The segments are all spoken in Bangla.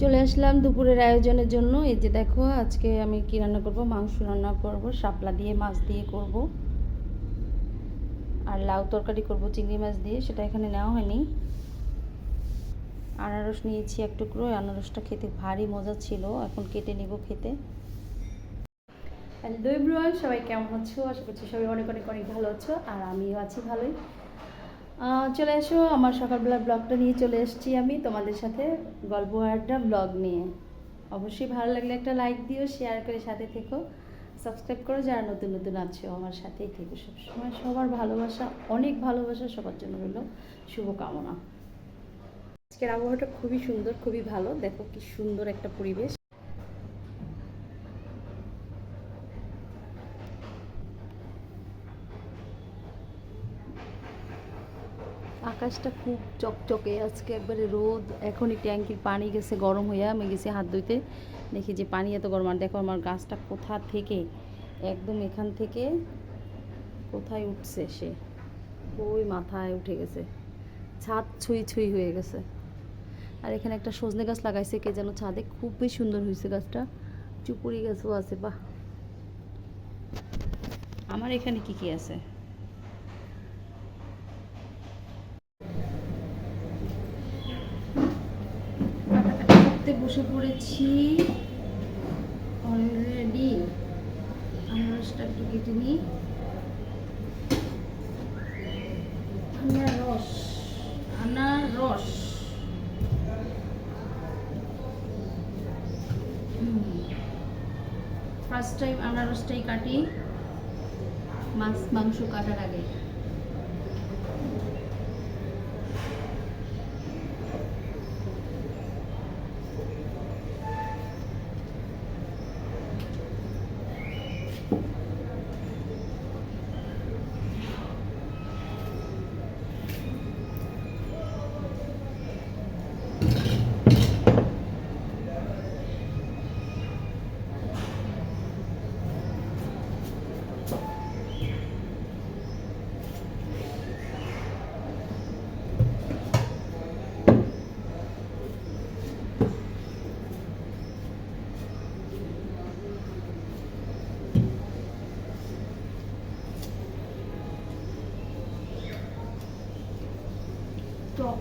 চলে আসলাম দুপুরের আয়োজনের জন্য। এই যে দেখো, আজকে আমি কি রান্না করব? মাংস রান্না করব, শাপলা দিয়ে, মাছ দিয়ে করব। আর লাউ তরকারি করব, চিংড়ি মাছ দিয়ে, সেটা এখানে নেওয়া হয়নি। আনারস নিয়েছি এক টুকরো আনারসটা খেতে ভারী মজা ছিল, এখন কেটে নিব খেতে। হ্যালো এভরিওয়ান সবাই কেমন আছো? আশা করছি সবাই অনেক অনেক অনেক ভালো আছো, আর আমিও আছি ভালোই। চলে এসো, আমার সকালবেলা ব্লগটা নিয়ে চলে এসেছি আমি তোমাদের সাথে গল্প আড্ডা ব্লগ নিয়ে। অবশ্যই ভালো লাগলে একটা লাইক দিও শেয়ার করে সাথে থেকো। সাবস্ক্রাইব করো যারা নতুন নতুন আছো আমার সাথেই থেকো। সবসময় সবার ভালোবাসা, অনেক ভালোবাসা সবার জন্য রইল। শুভকামনা। আজকের আবহাওয়াটা খুবই সুন্দর, খুবই ভালো। দেখো কি সুন্দর একটা পরিবেশ। আকাশটা খুব চকচকে, আজকে একবারে রোদ। এখনই ট্যাঙ্কির পানি গেছে, গরম হইয়া আমি গেছি হাত ধুইতে। দেখি যে পানি এত গরম, আর দেখো আমার গাছটা কোথা থেকে, একদম এখান থেকে কোথায় উঠছে সে? ওই মাথায় উঠে গেছে। ছাদ ছুঁই ছুঁই হয়ে গেছে। আর এখানে একটা সজনে গাছ লাগাইছে কে যেন ছাদে। খুবই সুন্দর হয়েছে গাছটা। চুপুরি গাছও আছে বাহ। আমার এখানে কি কি আছে? বসে পড়েছি অলরেডি আনারসটা একটু কেটে নিই আনারস আনারস ফার্স্ট টাইম আমরা রসটাই কাটি মাছ মাংস কাটার আগে। টক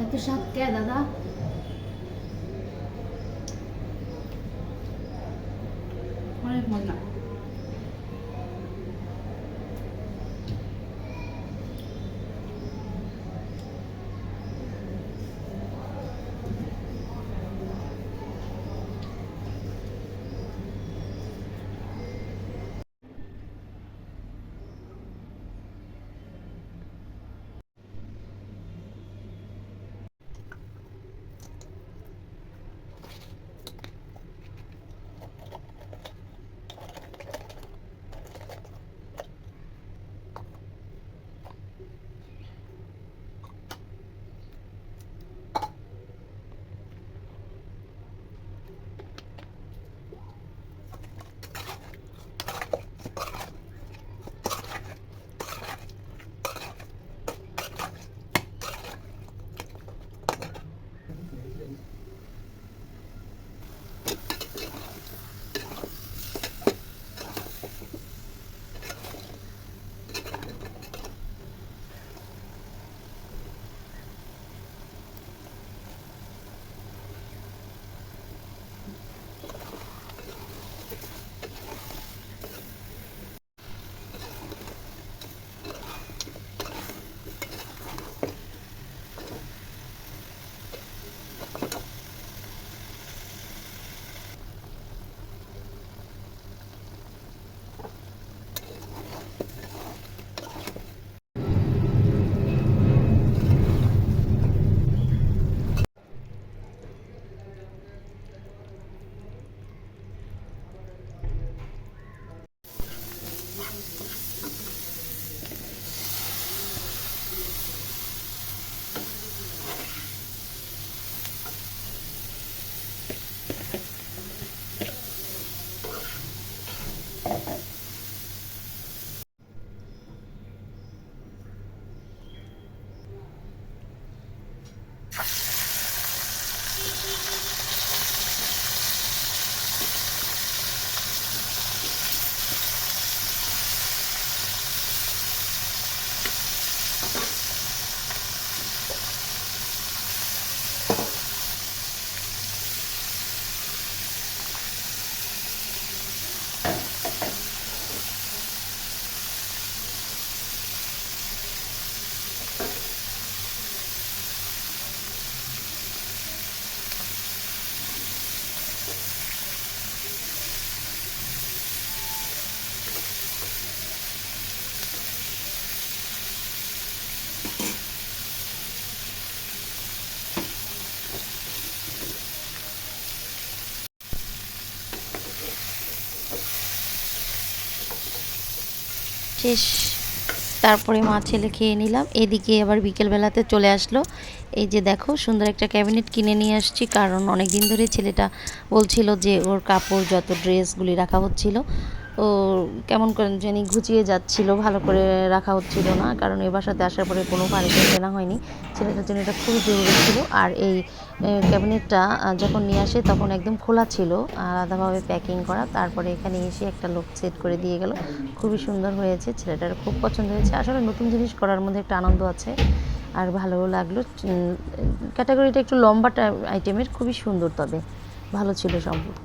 এত স্বাদ কে দাদা অনেক শেষ। তারপরে মা ছেলে খেয়ে নিলাম। এদিকে আবার বিকেলবেলাতে চলে আসলো। এই যে দেখো, সুন্দর একটা ক্যাবিনেট কিনে নিয়ে আসছি, কারণ অনেক দিন ধরে ছেলেটা বলছিল যে ওর কাপড়, যত ড্রেসগুলি রাখা হচ্ছিল ও কেমন করে জানি ঘুচিয়ে যাচ্ছিল, ভালো করে রাখা হচ্ছিল না, কারণ এই বাসাতে আসার পরে কোনো ফার্নিচার কেনা হয়নি। ছেলেটার জন্য এটা খুবই জরুরি ছিল। আর এই ক্যাবিনেটটা যখন নিয়ে আসে তখন একদম খোলা ছিল, আলাদাভাবে প্যাকিং করা। তারপরে এখানে এসে একটা লোক সেট করে দিয়ে গেল। খুবই সুন্দর হয়েছে, ছেলেটার খুব পছন্দ হয়েছে। আসলে নতুন জিনিস করার মধ্যে একটা আনন্দ আছে, আর ভালোও লাগল। ক্যাটাগরিটা একটু লম্বা আইটেমের, খুবই সুন্দর তবে। ভালো ছিল সম্পর্ক।